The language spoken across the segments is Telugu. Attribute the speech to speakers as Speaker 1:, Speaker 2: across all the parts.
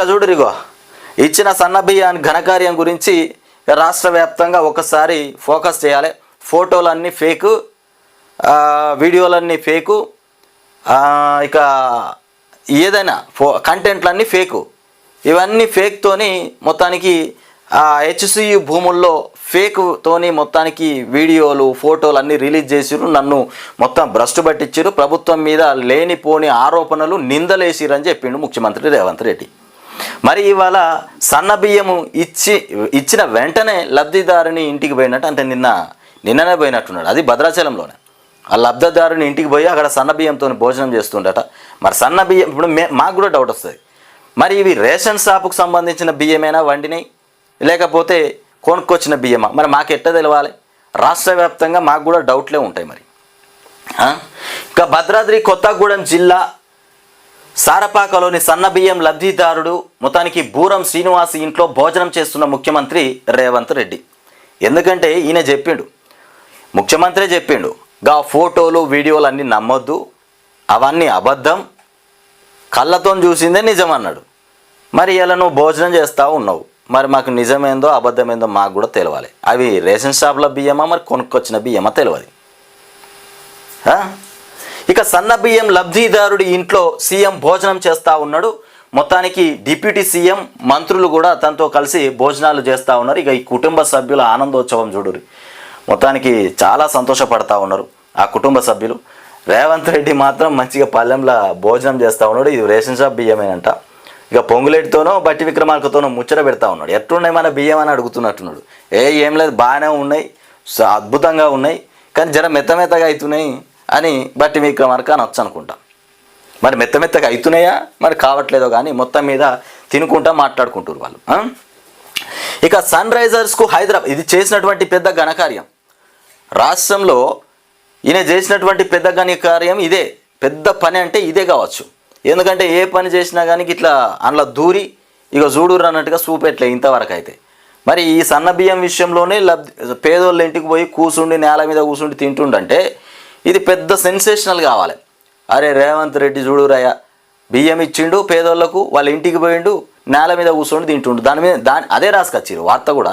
Speaker 1: ఇక చూడురిగో ఇచ్చిన సన్నబియ్యాన్ని ఘనకార్యం గురించి రాష్ట్ర వ్యాప్తంగా ఒకసారి ఫోకస్ చేయాలి. ఫోటోలన్నీ ఫేకు వీడియోలన్నీ ఫేకు ఇక ఏదైనా ఫో కంటెంట్లన్నీ ఫేకు. ఇవన్నీ ఫేక్తోని మొత్తానికి హెచ్సియు భూముల్లో ఫేక్తోని మొత్తానికి వీడియోలు ఫోటోలు అన్నీ రిలీజ్ చేసిరు నన్ను మొత్తం భ్రష్టు పట్టించారు ప్రభుత్వం మీద లేనిపోని ఆరోపణలు నిందలేసిరని చెప్పిండు ముఖ్యమంత్రి రేవంత్ రెడ్డి. మరి ఇవాళ సన్న బియ్యము ఇచ్చి ఇచ్చిన వెంటనే లబ్ధిదారుని ఇంటికి పోయినట్టు అంటే నిన్న నిన్ననే పోయినట్టున్నాడు. అది భద్రాచలంలోనే. ఆ లబ్ధిదారుని ఇంటికి పోయి అక్కడ సన్న బియ్యంతో భోజనం చేస్తుండట. మరి సన్న బియ్యం ఇప్పుడు మే మాకు కూడా డౌట్ వస్తుంది. మరి ఇవి రేషన్ షాపుకు సంబంధించిన బియ్యమేనా వండినాయి లేకపోతే కొనుక్కొచ్చిన బియ్యమా? మరి మాకు ఎట్ట తెలవాలి? రాష్ట్ర వ్యాప్తంగా మాకు కూడా డౌట్లే ఉంటాయి మరి. ఇంకా భద్రాద్రి కొత్తగూడెం జిల్లా సారపాకలోని సన్న బియ్యం లబ్ధిదారుడు మొత్తానికి బూరం శ్రీనివాస్ ఇంట్లో భోజనం చేస్తున్న ముఖ్యమంత్రి రేవంత్ రెడ్డి. ఎందుకంటే ఈయన చెప్పిండు. ముఖ్యమంత్రి చెప్పిండు గా ఫోటోలు వీడియోలు అన్నీ నమ్మొద్దు. అవన్నీ అబద్ధం. కళ్ళతో చూసిందే నిజం అన్నాడు మరి ఇలా నువ్వు భోజనం చేస్తూ ఉన్నావు. మరి మాకు నిజమేందో అబద్ధమేందో మాకు కూడా తెలియాలి అవి రేషన్ షాప్ల బియ్యమా? మరి కొనుక్కొచ్చిన బియ్యమా? తెలియదు ఇక సన్న బియ్యం లబ్ధిదారుడి ఇంట్లో సీఎం భోజనం చేస్తూ ఉన్నాడు. మొత్తానికి డిప్యూటీ సీఎం మంత్రులు కూడా తనతో కలిసి భోజనాలు చేస్తూ ఉన్నారు. ఇక ఈ కుటుంబ సభ్యుల ఆనందోత్సవం చూడురి మొత్తానికి చాలా సంతోషపడతా ఉన్నారు ఆ కుటుంబ సభ్యులు. రేవంత్ రెడ్డి మాత్రం మంచిగా పల్లెంలో భోజనం చేస్తూ ఉన్నాడు. ఇది రేషన్ షాప్ బియ్యమేనంట. ఇక పొంగులేటితోనో బట్టి విక్రమార్కతోనో ముచ్చట పెడతా ఉన్నాడు. ఎట్లున్నాయి మన బియ్యం అని అడుగుతున్నట్టున్నాడు. ఏ ఏం లేదు బాగానే ఉన్నాయి. స- అద్భుతంగా ఉన్నాయి. కానీ జర మెత్త మెత్తగా అవుతున్నాయి. అని బట్టి విక్రమార్క అనొచ్చు అనుకుంటా. మరి మెత్త మెత్తగా అవుతున్నాయా మరి కావట్లేదో కానీ మొత్తం మీద తినుకుంటా మాట్లాడుకుంటారు వాళ్ళు. ఇక సన్ రైజర్స్కు హైదరాబాద్ ఇది చేసినటువంటి పెద్ద ఘనకార్యం. రాష్ట్రంలో ఈయన చేసినటువంటి పెద్ద ఘనకార్యం ఇదే. పెద్ద పని అంటే ఇదే కావచ్చు. ఎందుకంటే ఏ పని చేసినా కానీ ఇట్లా అందులో దూరి ఇక చూడురు అన్నట్టుగా చూపెట్లే ఇంతవరకు అయితే. మరి ఈ సన్న బియ్యం విషయంలోనే లబ్ధి పేదోళ్ళ ఇంటికి పోయి కూసుండి నేల మీద కూసుండి తింటుండంటే ఇది పెద్ద సెన్సేషనల్ కావాలి. అరే రేవంత్ రెడ్డి చూడు చూడురయ్య బియ్యం ఇచ్చిండు పేదోళ్ళకు వాళ్ళ ఇంటికి పోయిండు నేల మీద కూర్చొని తింటుండు. దాని మీద దాని అదే రాసుకొచ్చారు వార్త కూడా.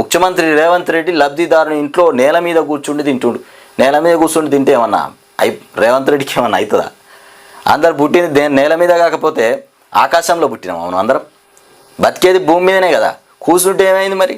Speaker 1: ముఖ్యమంత్రి రేవంత్ రెడ్డి లబ్ధిదారుని ఇంట్లో నేల మీద కూర్చుండి తింటుండు. నేల మీద కూర్చుండి తింటే ఏమన్నా అయి రేవంత్ రెడ్డికి ఏమన్నా అవుతుందా? అందరు పుట్టింది దే నేల మీద కాకపోతే ఆకాశంలో పుట్టినాం అవును అందరం. బతికేది భూమి మీదనే కదా. కూర్చుంటే ఏమైంది మరి?